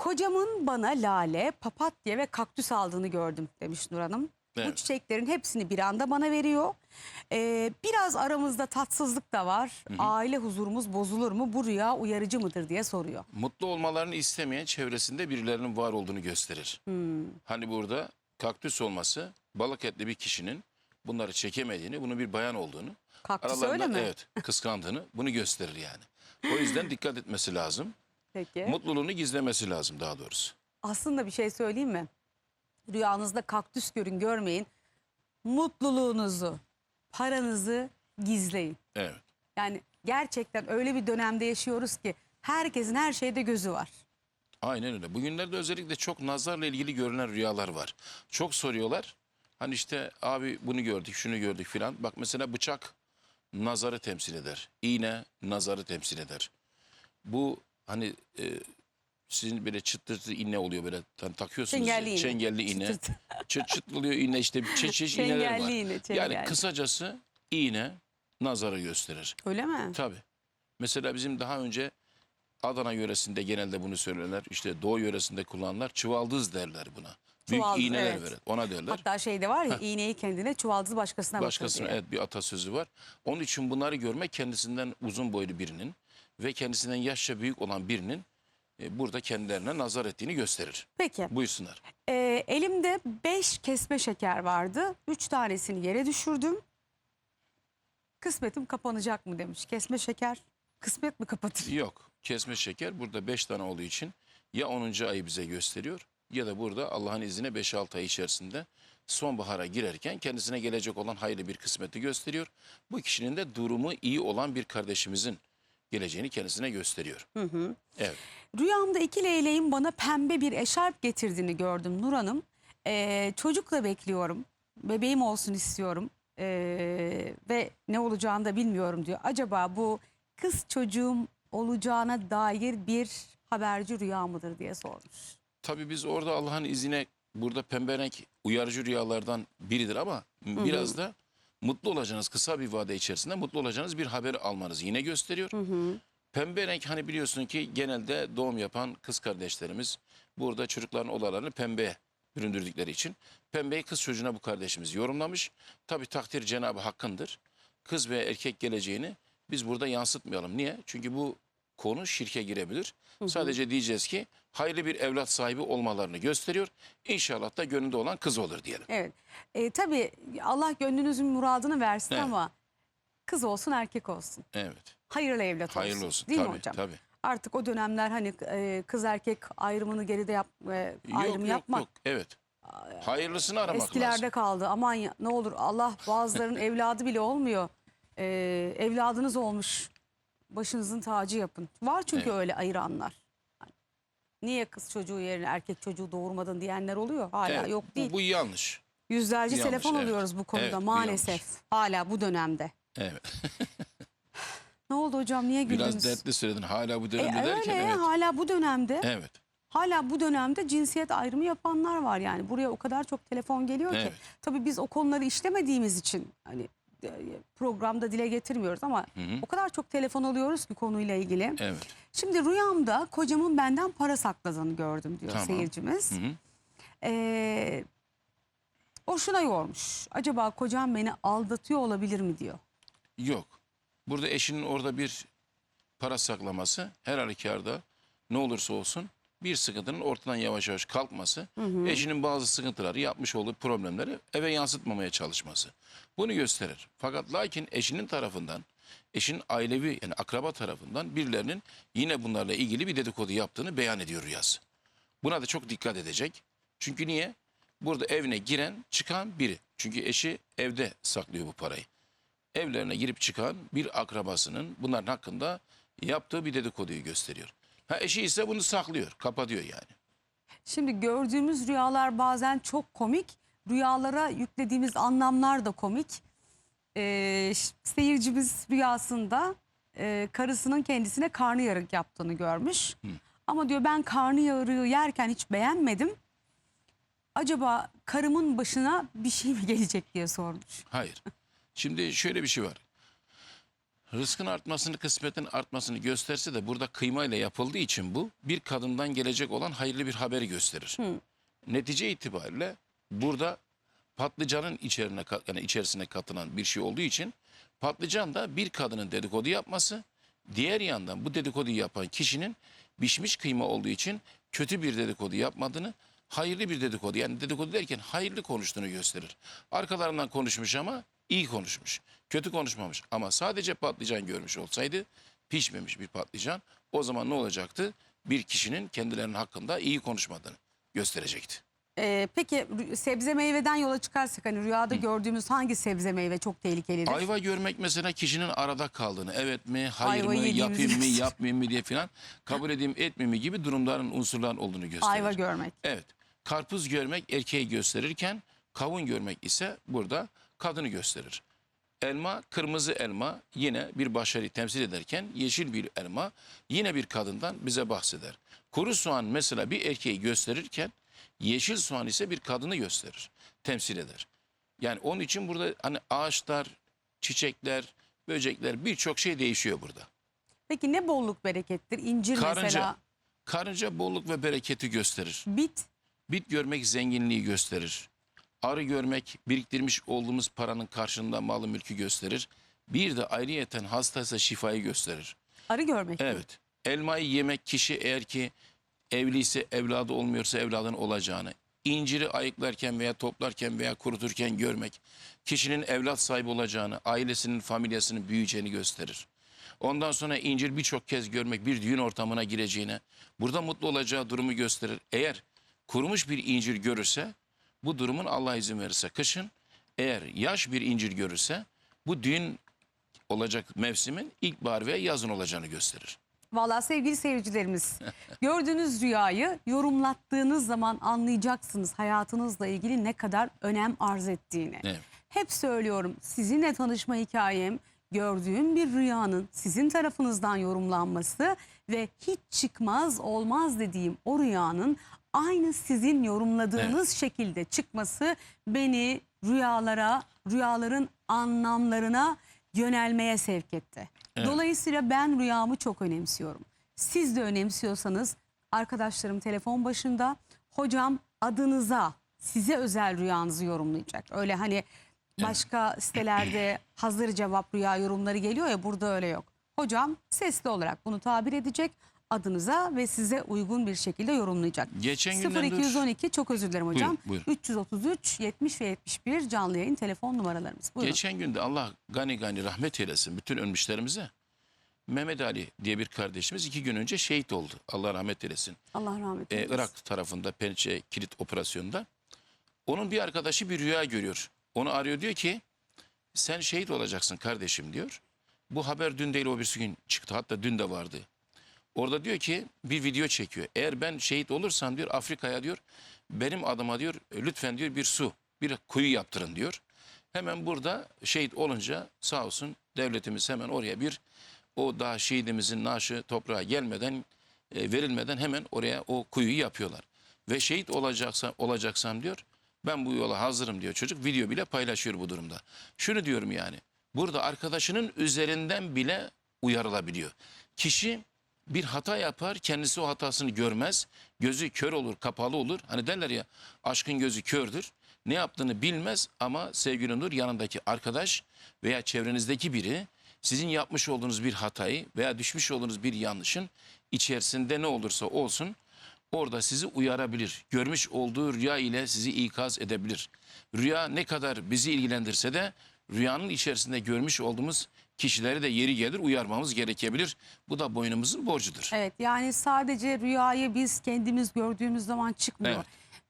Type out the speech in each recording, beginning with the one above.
Kocamın bana lale, papatya ve kaktüs aldığını gördüm demiş Nur Hanım. Bu Evet. çiçeklerin hepsini bir anda bana veriyor. Ee, biraz aramızda tatsızlık da var. Aile huzurumuz bozulur mu? Bu rüya uyarıcı mıdır diye soruyor. Mutlu olmalarını istemeyen çevresinde birilerinin var olduğunu gösterir. Hani burada kaktüs olması balık etli bir kişinin bunları çekemediğini, bunun bir bayan olduğunu, Kaktüs öyle mi? evet kıskandığını bunu gösterir yani. O yüzden dikkat etmesi lazım. Peki. Mutluluğunu gizlemesi lazım daha doğrusu. Aslında bir şey söyleyeyim mi? Rüyanızda kaktüs görün görmeyin. Mutluluğunuzu, paranızı gizleyin. Evet. Yani gerçekten öyle bir dönemde yaşıyoruz ki herkesin her şeyde gözü var. Aynen öyle. Bugünlerde özellikle çok nazarla ilgili görülen rüyalar var. Çok soruyorlar. Hani işte abi bunu gördük, şunu gördük filan. Bak mesela bıçak nazarı temsil eder. İğne nazarı temsil eder. Bu hani e, sizin böyle çıtırtı iğne oluyor böyle hani takıyorsunuz. Çengelli iğne. Çengelli iğne. Çıt çıt oluyor iğne işte çeşit çeşit iğneler var. Çengelli iğne, Yani kısacası iğne nazarı gösterir. Öyle mi? Tabii. Mesela bizim daha önce Adana yöresinde genelde bunu söylerler. İşte Doğu yöresinde kullananlar çuvaldız derler buna. Büyük Çuvaldız, iğneler evet. verir. Ona derler. Hatta şeyde var ya iğneyi kendine çuvaldızı başkasına Başkasına evet bir atasözü var. Onun için bunları görmek kendisinden uzun boylu birinin ve kendisinden yaşça büyük olan birinin e, burada kendilerine nazar ettiğini gösterir. Peki Buyursunlar. e, elimde 5 kesme şeker vardı. 3 tanesini yere düşürdüm. Kısmetim kapanacak mı demiş. Kesme şeker kısmet mi kapatır? Yok. Kesme şeker burada 5 tane olduğu için ya 10. ayı bize gösteriyor ya da burada Allah'ın izniyle 5-6 ay içerisinde sonbahara girerken kendisine gelecek olan hayırlı bir kısmeti gösteriyor. Bu kişinin de durumu iyi olan bir kardeşimizin geleceğini kendisine gösteriyor. Evet. Rüyamda iki leyleğin bana pembe bir eşarp getirdiğini gördüm Nur Hanım. Ee, çocukla bekliyorum. Bebeğim olsun istiyorum. Ee, ve ne olacağını da bilmiyorum diyor. Acaba bu kız çocuğum olacağına dair bir haberci rüya mıdır diye sormuş. Tabii biz orada Allah'ın izniyle burada pembe renk uyarıcı rüyalardan biridir ama biraz da mutlu olacağınız kısa bir vade içerisinde mutlu olacağınız bir haber almanızı yine gösteriyor. Pembe renk hani biliyorsun ki genelde doğum yapan kız kardeşlerimiz burada çocukların odalarını pembeye büründürdükleri için pembeyi kız çocuğuna bu kardeşimiz yorumlamış. Tabii takdir Cenabı Hakk'ındır. Kız ve erkek geleceğini biz burada yansıtmayalım. Niye? Çünkü bu konu şirke girebilir. Sadece diyeceğiz ki hayırlı bir evlat sahibi olmalarını gösteriyor. İnşallah da gönlünde olan kız olur diyelim. Evet. Ee, tabii Allah gönlünüzün muradını versin Evet. ama kız olsun erkek olsun. Evet. Hayırlı evlat olsun. Hayırlı olsun. Değil tabii, mi hocam? Tabii. Artık o dönemler hani e, kız erkek ayrımını geride yap, e, ayrım yok, yok, yapmak yok. Evet. Hayırlısını aramak eskilerde lazım. kaldı. Aman ya, ne olur Allah bazılarının evladı bile olmuyor. Ee, evladınız olmuş. Başınızın tacı yapın. Var çünkü Evet. öyle ayıranlar. Niye kız çocuğu yerine erkek çocuğu doğurmadın diyenler oluyor. Hala Evet, yok bu- değil. Bu, yanlış. Yüzlerce yanlış, telefon evet. alıyoruz bu konuda Evet, bu maalesef. Hala bu dönemde. Evet. Ne oldu hocam niye güldünüz? Biraz dertli söyledin. Hala bu E, dönemde derken öyle evet. hala bu dönemde. Evet. Hala bu dönemde cinsiyet ayrımı yapanlar var yani. Buraya o kadar çok telefon geliyor ki. Evet. Tabii biz o konuları işlemediğimiz için hani programda dile getirmiyoruz ama o kadar çok telefon alıyoruz ki konuyla ilgili. Evet. Şimdi rüyamda kocamın benden para sakladığını gördüm diyor Tamam. seyircimiz. Hı hı. Ee, o şuna yormuş. Acaba kocam beni aldatıyor olabilir mi diyor. Yok. Burada eşinin orada bir para saklaması her halükarda ne olursa olsun bir sıkıntının ortadan yavaş yavaş kalkması, eşinin bazı sıkıntıları yapmış olduğu problemleri eve yansıtmamaya çalışması. Bunu gösterir. Fakat lakin eşinin tarafından, eşinin ailevi yani akraba tarafından birilerinin yine bunlarla ilgili bir dedikodu yaptığını beyan ediyor rüyası. Buna da çok dikkat edecek. Çünkü niye? Burada evine giren çıkan biri. Çünkü eşi evde saklıyor bu parayı evlerine girip çıkan bir akrabasının bunların hakkında yaptığı bir dedikoduyu gösteriyor. Ha eşi ise bunu saklıyor, kapatıyor yani. Şimdi gördüğümüz rüyalar bazen çok komik. Rüyalara yüklediğimiz anlamlar da komik. Ee, seyircimiz rüyasında e, karısının kendisine karnıyarık yaptığını görmüş. Ama diyor ben karnıyarığı yerken hiç beğenmedim. Acaba karımın başına bir şey mi gelecek diye sormuş. Hayır. Şimdi şöyle bir şey var. Rızkın artmasını, kısmetin artmasını gösterse de burada kıymayla yapıldığı için bu bir kadından gelecek olan hayırlı bir haberi gösterir. Netice itibariyle burada patlıcanın içerine yani içerisine katılan bir şey olduğu için patlıcan da bir kadının dedikodu yapması, diğer yandan bu dedikoduyu yapan kişinin pişmiş kıyma olduğu için kötü bir dedikodu yapmadığını, hayırlı bir dedikodu yani dedikodu derken hayırlı konuştuğunu gösterir. Arkalarından konuşmuş ama iyi konuşmuş. Kötü konuşmamış ama sadece patlıcan görmüş olsaydı pişmemiş bir patlıcan o zaman ne olacaktı? Bir kişinin kendilerinin hakkında iyi konuşmadığını gösterecekti. Ee, peki sebze meyveden yola çıkarsak hani rüyada gördüğümüz hangi sebze meyve çok tehlikelidir? Ayva görmek mesela kişinin arada kaldığını evet mi hayır Ayvayı mı yapayım mı yapmayayım mı diye filan kabul edeyim etmeyeyim mi gibi durumların unsurların olduğunu gösterir. Ayva görmek. Evet karpuz görmek erkeği gösterirken kavun görmek ise burada kadını gösterir. Elma kırmızı elma yine bir başarıyı temsil ederken yeşil bir elma yine bir kadından bize bahseder. Kuru soğan mesela bir erkeği gösterirken yeşil soğan ise bir kadını gösterir, temsil eder. Yani onun için burada hani ağaçlar, çiçekler, böcekler birçok şey değişiyor burada. Peki ne bolluk berekettir? İncir Karınca, mesela. karınca bolluk ve bereketi gösterir. Bit. Bit görmek zenginliği gösterir. Arı görmek biriktirmiş olduğumuz paranın karşılığında malı mülkü gösterir. Bir de ayrıyeten hastaysa şifayı gösterir. Arı görmek. Evet. Elmayı yemek kişi eğer ki evliyse evladı olmuyorsa evladın olacağını. İnciri ayıklarken veya toplarken veya kuruturken görmek kişinin evlat sahibi olacağını, ailesinin, familyasının büyüyeceğini gösterir. Ondan sonra incir birçok kez görmek bir düğün ortamına gireceğine, burada mutlu olacağı durumu gösterir. Eğer kurumuş bir incir görürse bu durumun Allah izin verirse kışın, eğer yaş bir incir görürse bu düğün olacak mevsimin ilkbahar veya yazın olacağını gösterir. Valla sevgili seyircilerimiz gördüğünüz rüyayı yorumlattığınız zaman anlayacaksınız hayatınızla ilgili ne kadar önem arz ettiğini. Evet. Hep söylüyorum sizinle tanışma hikayem gördüğüm bir rüyanın sizin tarafınızdan yorumlanması ve hiç çıkmaz olmaz dediğim o rüyanın aynı sizin yorumladığınız şekilde çıkması beni rüyalara, rüyaların anlamlarına yönelmeye sevk etti. Evet. Dolayısıyla ben rüyamı çok önemsiyorum. Siz de önemsiyorsanız arkadaşlarım telefon başında hocam adınıza size özel rüyanızı yorumlayacak. Öyle hani başka sitelerde hazır cevap rüya yorumları geliyor ya burada öyle yok. Hocam sesli olarak bunu tabir edecek adınıza ve size uygun bir şekilde yorumlayacak. Geçen günden dur. 0212 çok özür dilerim hocam. Buyurun, 333 70 ve 71 canlı yayın telefon numaralarımız. Buyurun. Geçen günde Allah gani gani rahmet eylesin bütün ölmüşlerimize. Mehmet Ali diye bir kardeşimiz iki gün önce şehit oldu. Allah rahmet eylesin. Allah rahmet Ee, eylesin. Irak tarafında Pençe kilit operasyonunda. Onun bir arkadaşı bir rüya görüyor. Onu arıyor diyor ki sen şehit olacaksın kardeşim diyor. Bu haber dün değil o bir gün çıktı hatta dün de vardı. Orada diyor ki bir video çekiyor. Eğer ben şehit olursam diyor Afrika'ya diyor benim adıma diyor lütfen diyor bir su bir kuyu yaptırın diyor. Hemen burada şehit olunca sağ olsun devletimiz hemen oraya bir o daha şehidimizin naaşı toprağa gelmeden e, verilmeden hemen oraya o kuyuyu yapıyorlar. Ve şehit olacaksa olacaksam diyor ben bu yola hazırım diyor çocuk. Video bile paylaşıyor bu durumda. Şunu diyorum yani burada arkadaşının üzerinden bile uyarılabiliyor. Kişi bir hata yapar kendisi o hatasını görmez. Gözü kör olur kapalı olur. Hani derler ya aşkın gözü kördür. Ne yaptığını bilmez ama sevgili Nur yanındaki arkadaş veya çevrenizdeki biri sizin yapmış olduğunuz bir hatayı veya düşmüş olduğunuz bir yanlışın içerisinde ne olursa olsun orada sizi uyarabilir. Görmüş olduğu rüya ile sizi ikaz edebilir. Rüya ne kadar bizi ilgilendirse de rüyanın içerisinde görmüş olduğumuz kişileri de yeri gelir uyarmamız gerekebilir. Bu da boynumuzun borcudur. Evet yani sadece rüyayı biz kendimiz gördüğümüz zaman çıkmıyor. Evet.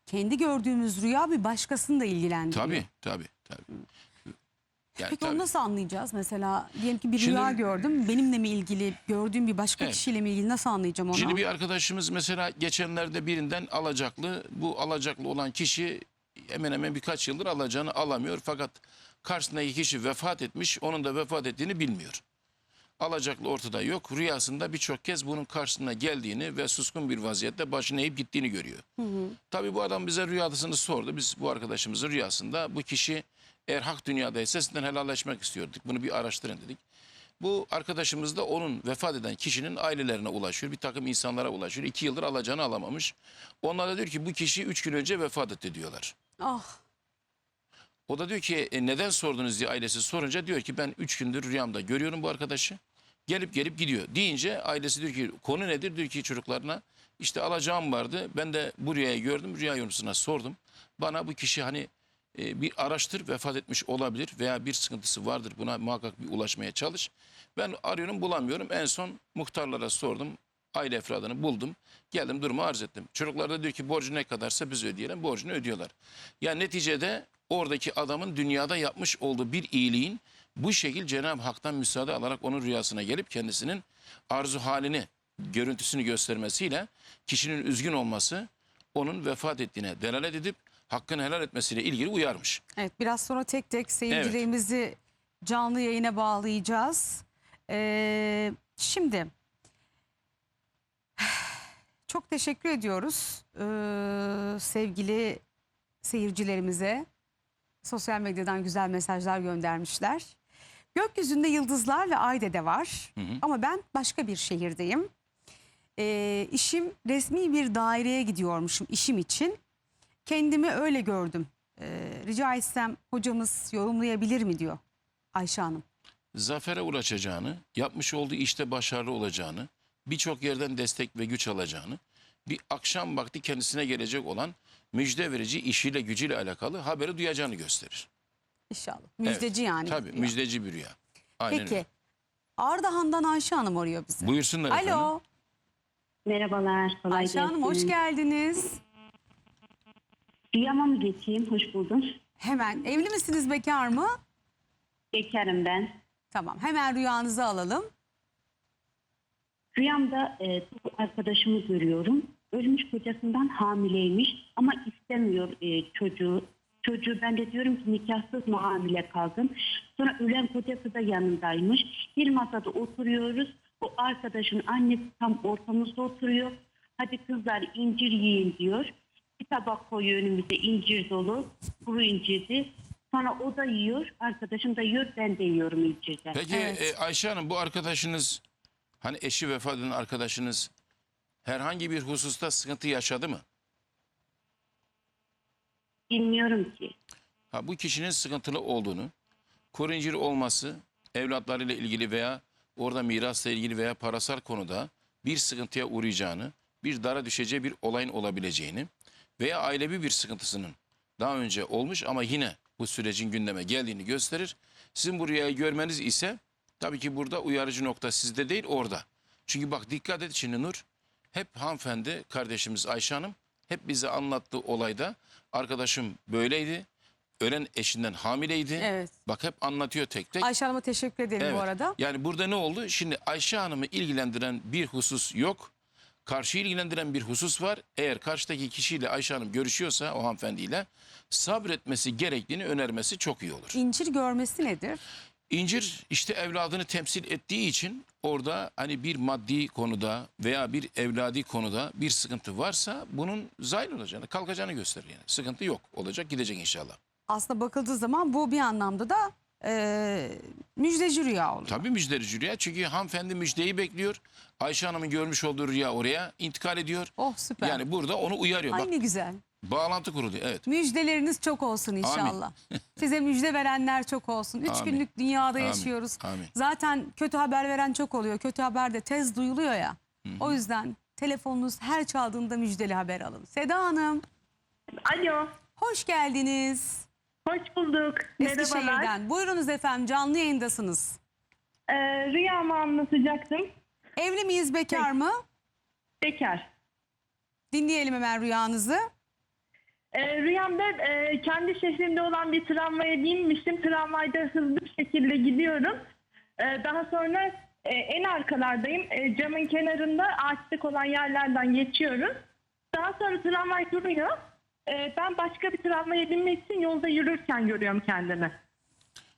Kendi gördüğümüz rüya bir başkasını da ilgilendiriyor. Tabii tabii tabii. Yani Peki tabii. onu nasıl anlayacağız? Mesela diyelim ki bir Şimdi- rüya gördüm. Benimle mi ilgili, gördüğüm bir başka Evet. kişiyle mi ilgili nasıl anlayacağım onu? Şimdi bir arkadaşımız mesela geçenlerde birinden alacaklı. Bu alacaklı olan kişi hemen hemen birkaç yıldır alacağını alamıyor. Fakat karşısındaki kişi vefat etmiş. Onun da vefat ettiğini bilmiyor. Alacaklı ortada yok. Rüyasında birçok kez bunun karşısına geldiğini ve suskun bir vaziyette başını eğip gittiğini görüyor. Tabii bu adam bize rüyasını sordu. Biz bu arkadaşımızın rüyasında bu kişi eğer hak dünyadaysa sizden helalleşmek istiyorduk. Bunu bir araştırın dedik. Bu arkadaşımız da onun vefat eden kişinin ailelerine ulaşıyor. Bir takım insanlara ulaşıyor. İki yıldır alacağını alamamış. Onlar da diyor ki bu kişi üç gün önce vefat etti diyorlar. Ah O da diyor ki "E, neden sordunuz diye ailesi sorunca diyor ki ben üç gündür rüyamda görüyorum bu arkadaşı. Gelip gelip gidiyor. Deyince ailesi diyor ki konu nedir? Diyor ki çocuklarına işte alacağım vardı. Ben de bu rüyayı gördüm. Rüya yorumcusuna sordum. Bana bu kişi hani e, bir araştır vefat etmiş olabilir veya bir sıkıntısı vardır. Buna muhakkak bir ulaşmaya çalış. Ben arıyorum bulamıyorum. En son muhtarlara sordum. Aile efradını buldum. Geldim durumu arz ettim. Çocuklar da diyor ki borcu ne kadarsa biz ödeyelim. Borcunu ödüyorlar. Yani neticede oradaki adamın dünyada yapmış olduğu bir iyiliğin bu şekil Cenab-ı Hak'tan müsaade alarak onun rüyasına gelip kendisinin arzu halini, görüntüsünü göstermesiyle kişinin üzgün olması onun vefat ettiğine delalet edip hakkını helal etmesiyle ilgili uyarmış. evet biraz sonra tek tek seyircilerimizi canlı yayına bağlayacağız. Ee, şimdi çok teşekkür ediyoruz ee, sevgili seyircilerimize. Sosyal medyadan güzel mesajlar göndermişler. Gökyüzünde yıldızlar ve ay dede var. Hı hı. Ama ben başka bir şehirdeyim. Ee, işim resmi bir daireye gidiyormuşum işim için. Kendimi öyle gördüm. Ee, rica etsem hocamız yorumlayabilir mi diyor Ayşe Hanım. Zafere ulaşacağını, yapmış olduğu işte başarılı olacağını, birçok yerden destek ve güç alacağını, bir akşam vakti kendisine gelecek olan müjde verici işiyle gücüyle alakalı haberi duyacağını gösterir. İnşallah. Müjdeci yani. Tabii diyor. müjdeci bir rüya. Aynen Peki. öyle. Ardahan'dan Ayşe Hanım arıyor bizi. Buyursunlar efendim. Alo Merhabalar, kolay Ayşe gelsin. Hanım hoş geldiniz. Rüyama mı geçeyim? Hoş buldum. Hemen evli misiniz bekar mı? Bekarım ben. Tamam hemen rüyanızı alalım. Rüyamda e, bir arkadaşımı görüyorum. Ölmüş kocasından hamileymiş ama istemiyor e, çocuğu. Çocuğu ben de diyorum ki nikahsız mı hamile kaldın? Sonra ölen kocası da yanındaymış. Bir masada oturuyoruz. O arkadaşın annesi tam ortamızda oturuyor. Hadi kızlar incir yiyin diyor. Bir tabak koyuyor önümüze incir dolu. Kuru incirdi. Sonra o da yiyor. Arkadaşım da yiyor. Ben de yiyorum incirden. Peki Evet. e, Ayşe Hanım bu arkadaşınız hani eşi vefat eden arkadaşınız herhangi bir hususta sıkıntı yaşadı mı? Bilmiyorum ki. Ha, bu kişinin sıkıntılı olduğunu, kuru incir olması, evlatlarıyla ilgili veya orada mirasla ilgili veya parasal konuda bir sıkıntıya uğrayacağını, bir dara düşeceği bir olayın olabileceğini veya ailevi bir sıkıntısının daha önce olmuş ama yine bu sürecin gündeme geldiğini gösterir. Sizin bu rüyayı görmeniz ise tabii ki burada uyarıcı nokta sizde değil orada. Çünkü bak dikkat et şimdi Nur, hep hanımefendi kardeşimiz Ayşe Hanım hep bize anlattığı olayda arkadaşım böyleydi. Ölen eşinden hamileydi. Evet. Bak hep anlatıyor tek tek. Ayşe Hanım'a teşekkür ederim bu arada. Yani burada ne oldu? Şimdi Ayşe Hanım'ı ilgilendiren bir husus yok. Karşı ilgilendiren bir husus var. Eğer karşıdaki kişiyle Ayşe Hanım görüşüyorsa o hanımefendiyle sabretmesi gerektiğini önermesi çok iyi olur. İncir görmesi nedir? İncir işte evladını temsil ettiği için orada hani bir maddi konuda veya bir evladi konuda bir sıkıntı varsa bunun zail olacağını, kalkacağını gösterir yani. Sıkıntı yok. Olacak gidecek inşallah. Aslında bakıldığı zaman bu bir anlamda da e, müjdeci rüya oluyor. Tabii müjdeci rüya çünkü hanımefendi müjdeyi bekliyor. Ayşe Hanım'ın görmüş olduğu rüya oraya intikal ediyor. Oh süper. Yani burada onu uyarıyor. Ay Bak ne güzel. Bağlantı kuruluyor. Evet. Müjdeleriniz çok olsun inşallah. Size müjde verenler çok olsun. Üç Amin. günlük dünyada Amin. yaşıyoruz. Amin. Zaten kötü haber veren çok oluyor. Kötü haber de tez duyuluyor ya. O yüzden telefonunuz her çaldığında müjdeli haber alın. Seda Hanım Alo, hoş geldiniz. hoş bulduk. Merhabalar. Eskişehir'den. Buyurunuz efendim canlı yayındasınız. Ee, rüyamı anlatacaktım. Evli miyiz bekar mı? Bekar. Dinleyelim hemen rüyanızı. Ee, rüyamda e, kendi şehrimde olan bir tramvaya binmiştim. Tramvayda hızlı bir şekilde gidiyorum. Ee, daha sonra e, en arkalardayım. E, camın kenarında ağaçlık olan yerlerden geçiyorum. Daha sonra tramvay duruyor. E, ben başka bir tramvaya binmek için yolda yürürken görüyorum kendimi.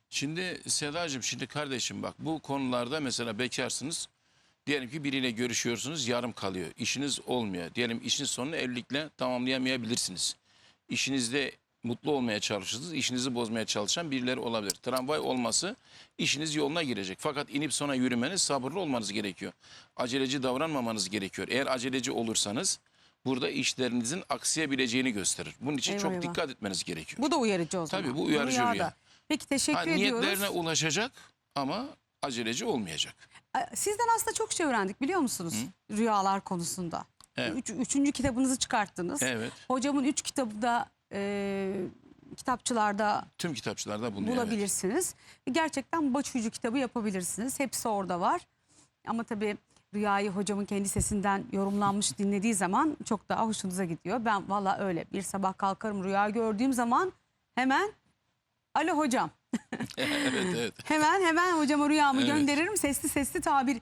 Şimdi Sedacığım şimdi kardeşim bak bu konularda mesela bekarsınız. Diyelim ki biriyle görüşüyorsunuz yarım kalıyor. İşiniz olmuyor. Diyelim işin sonunu evlilikle tamamlayamayabilirsiniz. İşinizde mutlu olmaya çalışırsınız. işinizi bozmaya çalışan birileri olabilir. Tramvay olması işiniz yoluna girecek. Fakat inip sonra yürümeniz sabırlı olmanız gerekiyor. Aceleci davranmamanız gerekiyor. Eğer aceleci olursanız burada işlerinizin aksayabileceğini gösterir. Bunun için Eyvah, çok dikkat etmeniz gerekiyor. Bu da uyarıcı o zaman. Tabii, bu uyarıcı Rüyada. rüya. Peki teşekkür Ha, ediyoruz. niyetlerine ulaşacak ama aceleci olmayacak. Sizden aslında çok şey öğrendik biliyor musunuz? Rüyalar konusunda. Evet. Üç- üçüncü kitabınızı çıkarttınız. Evet. Hocamın üç kitabı da e, kitapçılarda Tüm kitapçılarda bulunuyor. evet. bulabilirsiniz. Gerçekten başucu kitabı yapabilirsiniz. Hepsi orada var. Ama tabii rüyayı hocamın kendi sesinden yorumlanmış dinlediği zaman çok daha hoşunuza gidiyor. Ben valla öyle bir sabah kalkarım rüya gördüğüm zaman hemen alo hocam. evet evet. Hemen hemen hocama rüyamı Evet. gönderirim. Sesli sesli tabir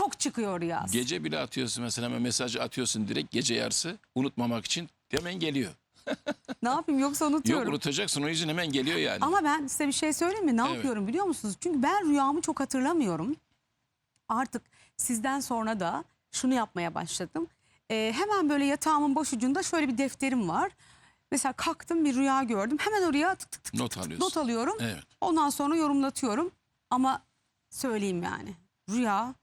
çok çıkıyor rüyası. Gece bile atıyorsun mesela mesajı atıyorsun direkt gece yarısı unutmamak için hemen geliyor. Ne yapayım yoksa Yok unutuyorum. unutacaksın o yüzden hemen geliyor yani. Ama ben size bir şey söyleyeyim mi? Ne Evet. yapıyorum biliyor musunuz? Çünkü ben rüyamı çok hatırlamıyorum. Artık sizden sonra da şunu yapmaya başladım. Ee, hemen böyle yatağımın boş ucunda şöyle bir defterim var. Mesela kalktım bir rüya gördüm. Hemen oraya tık tık tık Not alıyorsun. not alıyorum. Evet. Ondan sonra yorumlatıyorum. Ama söyleyeyim yani rüya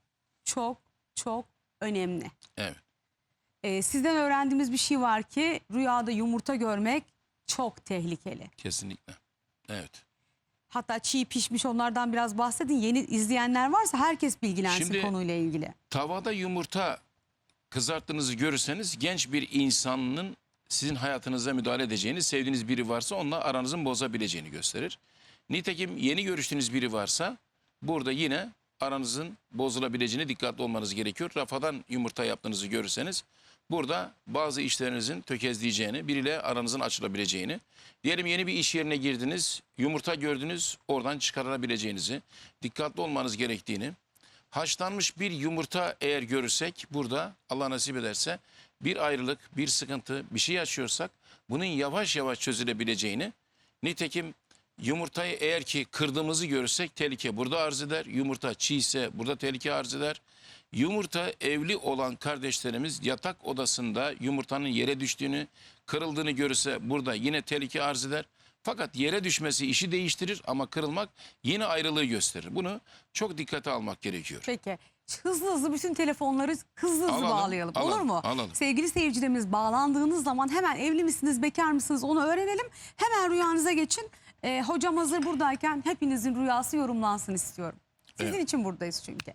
çok çok önemli. Evet. Ee, sizden öğrendiğimiz bir şey var ki rüyada yumurta görmek çok tehlikeli. Kesinlikle. Evet. Hatta çiğ pişmiş onlardan biraz bahsedin. Yeni izleyenler varsa herkes bilgilensin Şimdi- konuyla ilgili. Tavada yumurta kızarttığınızı görürseniz genç bir insanın sizin hayatınıza müdahale edeceğini, sevdiğiniz biri varsa onunla aranızın bozabileceğini gösterir. Nitekim yeni görüştüğünüz biri varsa burada yine aranızın bozulabileceğine dikkatli olmanız gerekiyor. Rafadan yumurta yaptığınızı görürseniz burada bazı işlerinizin tökezleyeceğini, biriyle aranızın açılabileceğini, diyelim yeni bir iş yerine girdiniz, yumurta gördünüz, oradan çıkarılabileceğinizi, dikkatli olmanız gerektiğini, haşlanmış bir yumurta eğer görürsek burada Allah nasip ederse bir ayrılık, bir sıkıntı, bir şey yaşıyorsak bunun yavaş yavaş çözülebileceğini nitekim yumurtayı eğer ki kırdığımızı görürsek tehlike burada arz eder. Yumurta çiğ ise burada tehlike arz eder. Yumurta evli olan kardeşlerimiz yatak odasında yumurtanın yere düştüğünü, kırıldığını görürse burada yine tehlike arz eder. Fakat yere düşmesi işi değiştirir ama kırılmak yine ayrılığı gösterir. Bunu çok dikkate almak gerekiyor. Peki hızlı hızlı bütün telefonları hızlı hızlı Alalım, bağlayalım. Olur alalım, mu? alalım. Sevgili seyircilerimiz bağlandığınız zaman hemen evli misiniz, bekar mısınız onu öğrenelim. Hemen rüyanıza geçin. Ee, hocam hazır buradayken hepinizin rüyası yorumlansın istiyorum. Sizin Evet. için buradayız çünkü.